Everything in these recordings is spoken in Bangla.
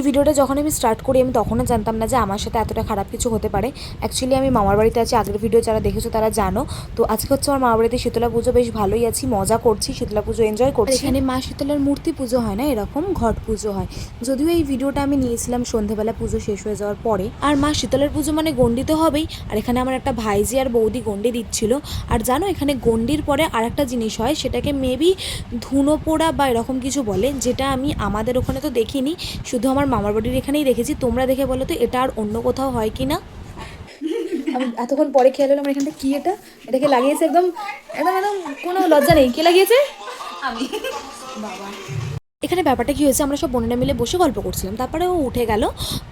এই ভিডিওটা যখন আমি স্টার্ট করি আমি তখনও জানতাম না যে আমার সাথে এতটা খারাপ কিছু হতে পারে। অ্যাকচুয়ালি আমি মামার বাড়িতে আছি আগের ভিডিও যারা দেখেছ তারা জানো। তো আজকে হচ্ছে আমার মামার বাড়িতে শীতলা পুজো বেশ ভালোই আছি মজা করছি শীতলা পুজো এনজয় করছি। এখানে মা শীতলার মূর্তি পুজো হয় না এরকম ঘট পুজো হয়। যদিও এই ভিডিওটা আমি নিয়েছিলাম সন্ধেবেলা পুজো শেষ হয়ে যাওয়ার পরে। আর মা শীতলার পুজো মানে গন্ডি তো হবেই। আর এখানে আমার একটা ভাইজি আর বৌদি গন্ডি দিচ্ছিল। আর জানো এখানে গন্ডির পরে আর একটা জিনিস হয় সেটাকে মেবি ধুনো পোড়া বা এরকম কিছু বলে যেটা আমি আমাদের ওখানে তো দেখিনি। শুধু আমার মামার বাড়ির এখানেই দেখেছি তোমরা দেখে বলো তো এটা আর অন্য কোথাও হয় কি না আমি এতক্ষণ পরে খেয়াল হলো আমার এখানটা কি এটা? এটাকে লাগিয়েছে একদম একদম একদম কোনো লজ্জা নেই। কে লাগিয়েছে? আমি। এখানে ব্যাপারটা কি হয়েছে? আমরা সব বোনেরা মিলে বসে গল্প করছিলাম। তারপরে ও উঠে গেল।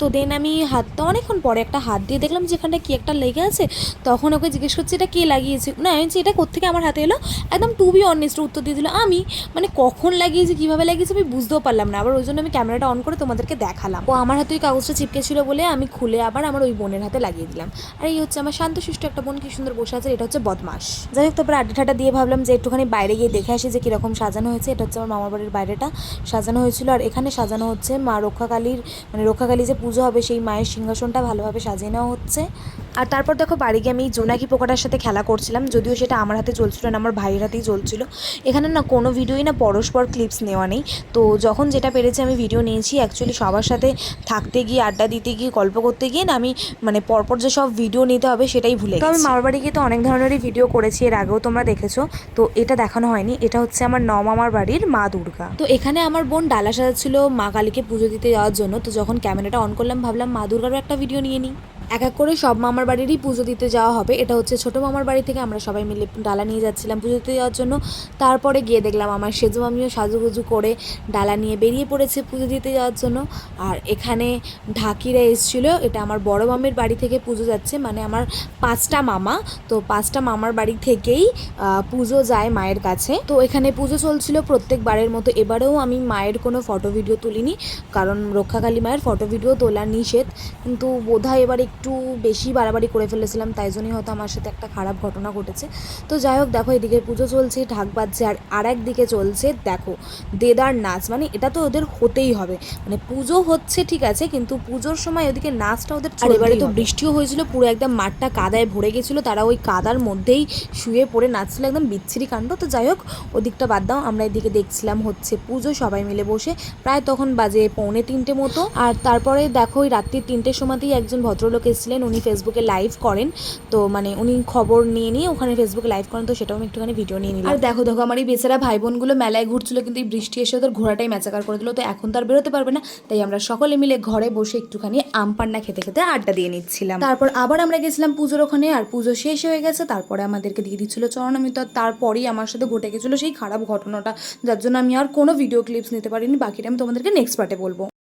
তো দেন আমি হাতটা অনেকক্ষণ পরে একটা হাত দিয়ে দেখলাম যে এখানটা কি একটা লেগে আছে। তখন ওকে জিজ্ঞেস করছি, এটা কে লাগিয়েছে? না, আমি এটা কোথেকে আমার হাতে এলো? একদম টু বি অনেস্ট উত্তর দিয়ে দিল, আমি? মানে কখন লাগিয়েছি, কীভাবে লাগিয়েছি, আমি বুঝতেও পারলাম না। আবার ওই জন্য আমি ক্যামেরাটা অন করে তোমাদেরকে দেখালাম। ও আমার হাতে ওই কাগজটা চিপকে ছিল বলে আমি খুলে আবার আমার ওই বোনের হাতে লাগিয়ে দিলাম। আর এই হচ্ছে আমার শান্ত শান্তশিষ্ট একটা বোন, কি সুন্দর বসে আছে, এটা হচ্ছে বদমাস যাই হোক, তারপরে আড্ডা ঠাড্ডা দিয়ে ভাবলাম যে একটুখানি বাইরে গিয়ে দেখে আসি যে কীরকম সাজানো হয়েছে, এটা হচ্ছে আমার মামার বাড়ির বাইরেটা। সাজানো হয়েছিল আর এখানে সাজানো হচ্ছে মা রক্ষাকালীর মানে রক্ষাকালী যে পুজো হবে সেই মায়ের সিংহাসনটা ভালোভাবে সাজিয়ে নেওয়া হচ্ছে। আর তারপর দেখো বাড়ি গিয়ে আমি জোনাকি পোকাটার সাথে খেলা করছিলাম যদিও সেটা আমার হাতে চলছিল না আমার ভাইয়ের হাতেই চলছিল। এখানে না কোনো ভিডিওই না পরস্পর ক্লিপস নেওয়া নেই। তো যখন যেটা পেরেছি আমি ভিডিও নিয়েছি অ্যাকচুয়ালি সবার সাথে থাকতে গিয়ে আড্ডা দিতে গিয়ে গল্প করতে গিয়ে না আমি মানে পরপর যে সব ভিডিও নিতে হবে সেটাই ভুলে তো আমি মামার বাড়ি গিয়ে তো অনেক ধরনেরই ভিডিও করেছি এর আগেও তোমরা দেখেছ। তো এটা দেখানো হয়নি এটা হচ্ছে আমার ন মামার বাড়ির মা দুর্গা। তো এখানে আমার বোন ডালা সাজাচ্ছিল মা কালীকে পুজো দিতে যাওয়ার জন্য তো যখন ক্যামেরাটা অন করলাম ভাবলাম মা দুর্গারও একটা ভিডিও নিয়ে নিই। এক এক করে সব মামার বাড়িরই পুজো দিতে যাওয়া হবে। এটা হচ্ছে ছোটো মামার বাড়ি থেকে আমরা সবাই মিলে ডালা নিয়ে যাচ্ছিলাম পুজো দিতে যাওয়ার জন্য। তারপরে গিয়ে দেখলাম আমার সেজু মামিও সাজুগুজু করে ডালা নিয়ে বেরিয়ে পড়েছে পুজো দিতে যাওয়ার জন্য। আর এখানে ঢাকিরা এসেছিল, এটা আমার বড় মামির বাড়ি থেকে পুজো যাচ্ছে মানে আমার পাঁচটা মামা। তো পাঁচটা মামার বাড়ি থেকেই পুজো যায় মায়ের কাছে। তো এখানে পুজো চলছিল প্রত্যেকবারের মতো। এবারেও আমি মায়ের কোনো ফটো ভিডিও তুলিনি, কারণ রক্ষাকালী মায়ের ফটো ভিডিও তোলা নিষেধ। কিন্তু বোধহয় এবার একটু বেশি বাড়াবাড়ি করে ফেলেছিলাম তাই জন্যই হয়তো আমার সাথে একটা খারাপ ঘটনা ঘটেছে। তো যাই হোক দেখো এদিকে পুজো চলছে ঢাক বাজছে আর আর একদিকে চলছে দেখো দেদার নাচ। মানে এটা তো ওদের হতেই হবে। মানে পুজো হচ্ছে ঠিক আছে কিন্তু পুজোর সময় ওদিকে নাচটা ওদের আর এবারে তো বৃষ্টিও হয়েছিল পুরো একদম মাঠটা কাদায় ভরে গেছিল তারা ওই কাদার মধ্যেই শুয়ে পড়ে নাচছিল একদম বিচ্ছিরি কাণ্ড। তো যাই হোক ওদিকটা বাদ দাও আমরা এদিকে দেখছিলাম হচ্ছে পুজো সবাই মিলে বসে প্রায় তখন বাজে পৌনে তিনটে মতো। আর তারপরে দেখো ওই রাত্রির তিনটের সময়তেই একজন ভদ্রলোক এসেছিলেন, উনি ফেসবুকে লাইভ করেন। তো মানে উনি খবর নিয়ে নিয়ে ওখানে ফেসবুকে লাইভ করেন। তো সেটাও আমি একটুখানি ভিডিও নিয়ে নিলাম। আর দেখো দেখো, আমার এই বেচারা ভাই বোনগুলো মেলায় ঘুরছিল, কিন্তু এই বৃষ্টি এসে ওদের ঘোরাটাই ম্যাচাকার করে দিল। তো এখন তো আর বেরোতে পারবে না। তাই আমরা সকলে মিলে ঘরে বসে একটুখানি আম পান্না খেতে খেতে আড্ডা দিয়ে নিচ্ছিলাম। তারপর আবার আমরা গেছিলাম পুজোর ওখানে, আর পুজো শেষ হয়ে গেছে। তারপরে আমাদেরকে দিয়ে দিচ্ছিল চরণামিত। তারপরেই আমার সাথে ঘটে গেছিল সেই খারাপ ঘটনাটা, যার জন্য আমি আর কোনো ভিডিও ক্লিপস নিতে পারিনি। বাকিটা আমি তোমাদেরকে নেক্সট পার্টে বলব।